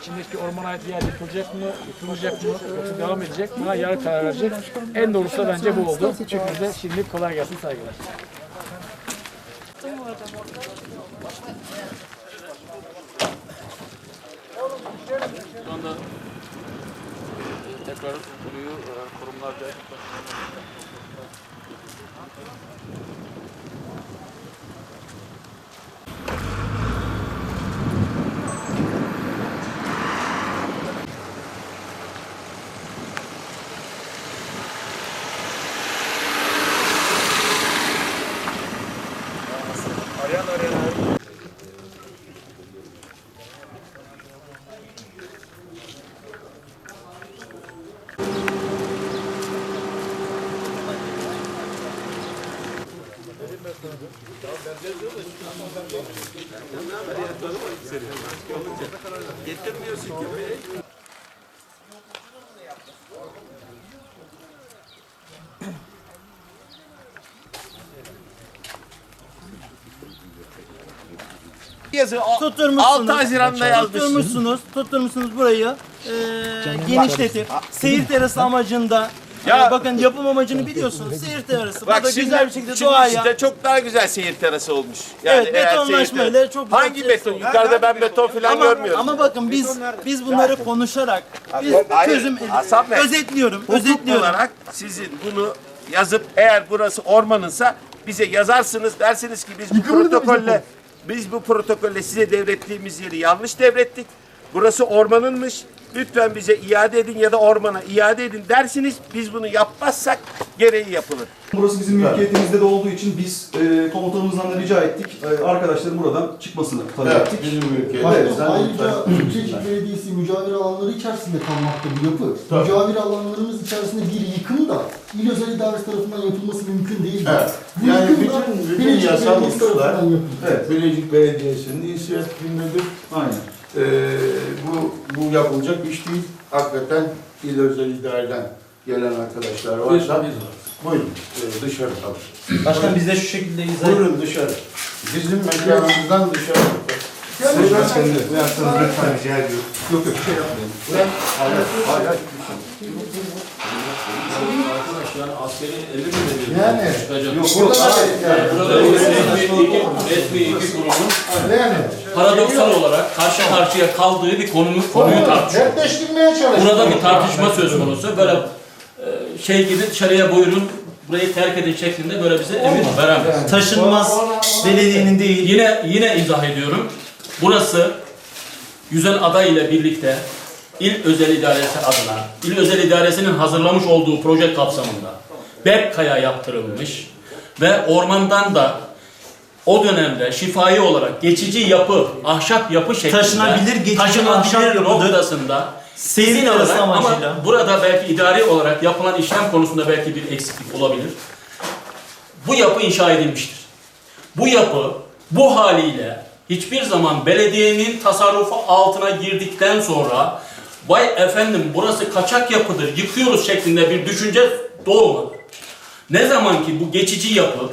içindeki ormana ait yer yıkılacak mı, yıkılacak mı, yoksa devam edecek buna yarın karar verecek. En doğrusu da bence bu oldu. Hepinize şimdilik kolay gelsin saygılar. Şu anda tekrar kuruyu e, kurumlarca yazı Tutturmuşsunuz. 6 Haziran'da yazmışsın. Tutturmuşsunuz, tutturmuşsunuz burayı. Ee, genişletip seyir terası amacında Ya- e, bakın yapım amacını biliyorsunuz. Seyir terası. Bak Burada şimdi, güzel bir şekilde şimdi doğaya. size çok daha güzel seyir terası olmuş. Evet, eğer betonlaşmayla çok güzel Hangi beton? Yukarıda ben beton falan ama, görmüyorum. ama bakın biz biz bunları konuşarak biz Hayır, çözüm Hasan Bey, özetliyorum. Hukuk özetliyorum. olarak sizin bunu yazıp eğer burası ormanınsa bize yazarsınız dersiniz ki biz bu protokolle biz bu protokolle size devrettiğimiz yeri yanlış devrettik. Burası ormanınmış. Lütfen bize iade edin ya da ormana iade edin dersiniz. Biz bunu yapmazsak gereği yapılır. Burası bizim mülkiyetimizde de olduğu için biz e, komutanımızdan da rica ettik. E, arkadaşların buradan çıkmasını talep Evet, ettik. bizim. Evet. Sen Ayrıca lütfen- Türkiye Belediyesi mücavir alanları içerisinde kalmakta bu yapı. Mücavir alanlarımız içerisinde bir yıkım da il özel idaresi tarafından yapılması mümkün değil. Evet. Bu Yani yıkım da bütün, bütün Bilecik yasal Belediyesi hususlar tarafından yapıldı. Evet. Bilecik Belediyesi'nin inisiyatifindedir. Aynen. Ee, bu, yapılacak iş değil. Hakikaten il özel idareden gelen arkadaşlar varsa buyurun ee, dışarı kalın. Başkan biz de şu şekilde izah Buyurun dışarı. Bizim mekanımızdan dışarı. Siz efendim, lütfen rica ediyorum. Yok yok bir şey yapmayalım. Hayır, hayır. yani askeri emir mi veriyor? Yani. Çıkacak. Yok, yok, hayır. Yani. Burada resmi iki, resmi iki kurumun Yani paradoksal olarak karşı karşıya kaldığı bir konu, konuyu tartışıyor. netleştirmeye çalışıyor. Burada bir tartışma söz konusu. Böyle e, şey gibi dışarıya buyurun burayı terk edin şeklinde böyle bize emir veremez. taşınmaz belediyenin değil. Yine yine izah ediyorum. Burası Yüzen Ada ile birlikte İl Özel İdaresi adına, İl Özel İdaresi'nin hazırlamış olduğu proje kapsamında Berkkaya yaptırılmış ve ormandan da o dönemde şifai olarak geçici yapı, ahşap yapı şeklinde Taşınabilir, geçici taşınabilir ahşap noktasında Seyir izin terası alarak ama amacıyla. burada belki idari olarak yapılan işlem konusunda belki bir eksiklik olabilir. Bu yapı inşa edilmiştir. Bu yapı bu haliyle hiçbir zaman belediyenin tasarrufu altına girdikten sonra vay efendim burası kaçak yapıdır yıkıyoruz şeklinde bir düşünce doğmadı. Ne zaman ki bu geçici yapı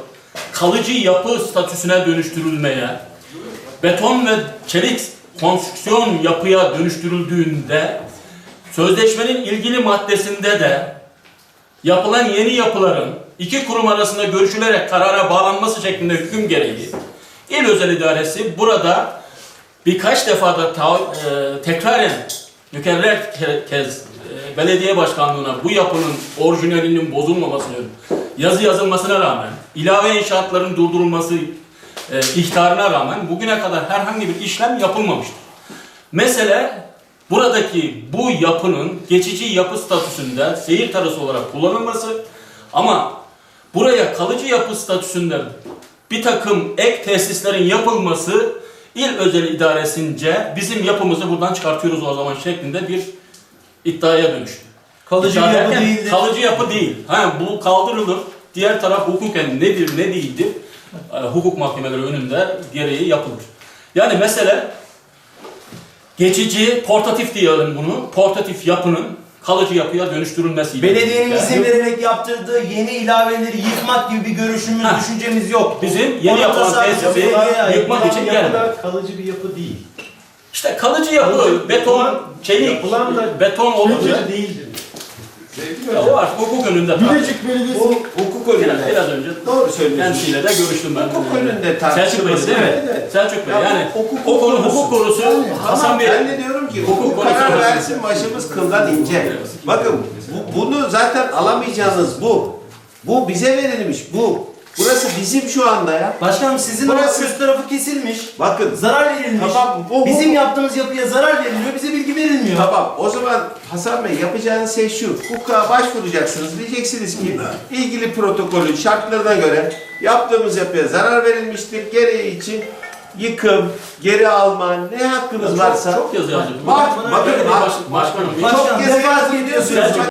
kalıcı yapı statüsüne dönüştürülmeye beton ve çelik konstrüksiyon yapıya dönüştürüldüğünde sözleşmenin ilgili maddesinde de yapılan yeni yapıların iki kurum arasında görüşülerek karara bağlanması şeklinde hüküm gereği İl Özel İdaresi burada birkaç defa da ta, e, tekraren mükerrer ke- kez e, belediye başkanlığına bu yapının orijinalinin bozulmamasını yazı yazılmasına rağmen ilave inşaatların durdurulması e, ihtarına rağmen bugüne kadar herhangi bir işlem yapılmamıştır. Mesele buradaki bu yapının geçici yapı statüsünde seyir tarası olarak kullanılması ama buraya kalıcı yapı statüsünde bir takım ek tesislerin yapılması il özel idaresince bizim yapımızı buradan çıkartıyoruz o zaman şeklinde bir iddiaya dönüştü. Kalıcı İddia bir yapı değildir. Kalıcı yapı değil. Ha, bu kaldırılır. Diğer taraf hukuken nedir ne değildir e, hukuk mahkemeleri önünde gereği yapılır. Yani mesele geçici, portatif diyelim bunu. Portatif yapının kalıcı yapıya dönüştürülmesi. Belediyenin izin vererek yaptırdığı yeni ilaveleri yıkmak gibi bir görüşümüz, Ha. düşüncemiz yok. Bizim yeni Ona da yapılan tesisi yıkmak için gelmedi. kalıcı bir yapı değil. İşte kalıcı yapı, beton, çelik, beton olunca değildir. ya o artık hukuk önünde. Bilecik Belediyesi Hukuk Biraz, önünde. biraz önce Doğru söylüyorsun. kendisiyle de görüştüm ben. Hukuk önünde Selçuk Bey tartışılması. değil mi? Evet. Selçuk Bey Ya yani hukuk o konu konusu. hukuk konusu Hasan Bey Ben de diyorum ki Hukuk hukuk versin başımız kıldan ince. Bakın bu, bunu zaten alamayacağınız bu. Bu bize verilmiş bu. Burası bizim şu anda ya. Başkanım sizin Burası- üst tarafı kesilmiş. Bakın Zarar verilmiş. Tamam, bu- Bizim bu- yaptığımız yapıya zarar veriliyor, bize bilgi verilmiyor. Tamam o zaman Hasan Bey yapacağınız şey şu. Hukuka başvuracaksınız. Diyeceksiniz ki ilgili protokolün şartlarına göre yaptığımız yapıya zarar verilmiştir. Gereği için yıkım, geri alma ne hakkınız varsa. çok yazı yazıyor. Bak, bakın, Belediye bak. baş- başkanım. Başkanım, Çok kez defaat yazın ediyorsunuz. diyorsunuz.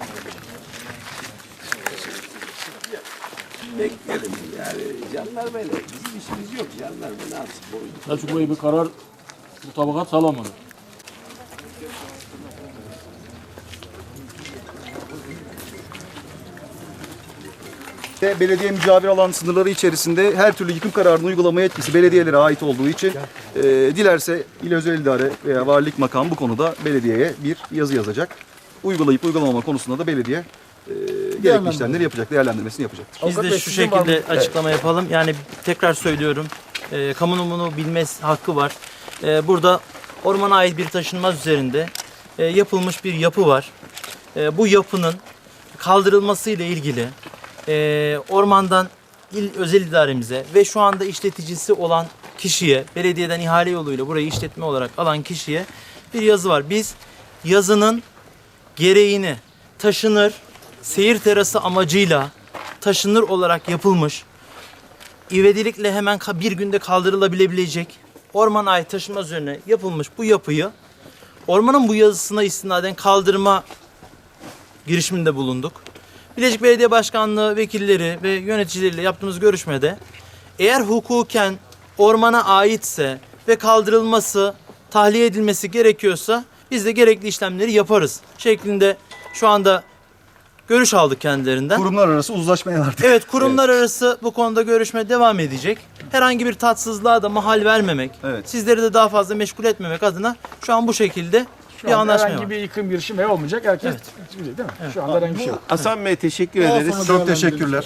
Selçuk Bey bir karar mutabakat sağlamadı. Ve belediye mücavir alan sınırları içerisinde her türlü yıkım kararını uygulama yetkisi belediyelere ait olduğu için e, dilerse İl Özel İdare veya Valilik Makamı bu konuda belediyeye bir yazı yazacak. Uygulayıp uygulamama konusunda da belediye e, gerekli işlemleri yapacak, değerlendirmesini yapacaktır. Biz de şu şekilde açıklama yapalım. Yani tekrar söylüyorum. E, kamunun bunu bilmesi hakkı var. E, burada ormana ait bir taşınmaz üzerinde e, yapılmış bir yapı var. E, bu yapının kaldırılması ile ilgili e, ormandan il özel idaremize ve şu anda işleticisi olan kişiye, belediyeden ihale yoluyla burayı işletme olarak alan kişiye bir yazı var. Biz yazının gereğini taşınır, seyir terası amacıyla taşınır olarak yapılmış, ivedilikle hemen bir günde kaldırılabilecek ormana ait taşınmaz üzerine yapılmış bu yapıyı ormanın bu yazısına istinaden kaldırma girişiminde bulunduk. Bilecik Belediye Başkanlığı vekilleri ve yöneticileriyle yaptığımız görüşmede eğer hukuken ormana aitse ve kaldırılması, tahliye edilmesi gerekiyorsa biz de gerekli işlemleri yaparız şeklinde şu anda görüş aldık kendilerinden. Kurumlar arası uzlaşmaya artık. Evet kurumlar arası bu konuda görüşme devam edecek. Herhangi bir tatsızlığa da mahal vermemek, Evet. sizleri de daha fazla meşgul etmemek adına şu an bu şekilde Şu bir anda anlaşma herhangi var. bir yıkım girişimi olmayacak. Herkes değil mi? Şu anda herhangi bir şey yok. Hasan Bey teşekkür ederiz. Çok teşekkürler.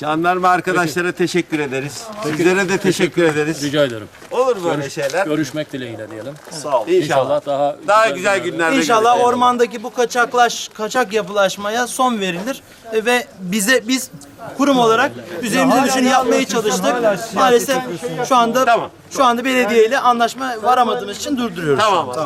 Jandarma arkadaşlara teşekkür ederiz. Sizlere de teşekkür ederiz. Rica ederim. Olur böyle şeyler. Görüşmek dileğiyle diyelim. Sağ olun. İnşallah. daha Daha güzel günlerde İnşallah görüşelim. ormandaki bu kaçaklaş kaçak yapılaşmaya son verilir E, ve bize biz kurum olarak üzerimize düşeni yapmaya çalıştık. Maalesef şu anda şu anda belediye ile anlaşma varamadığımız için durduruyoruz. Tamam.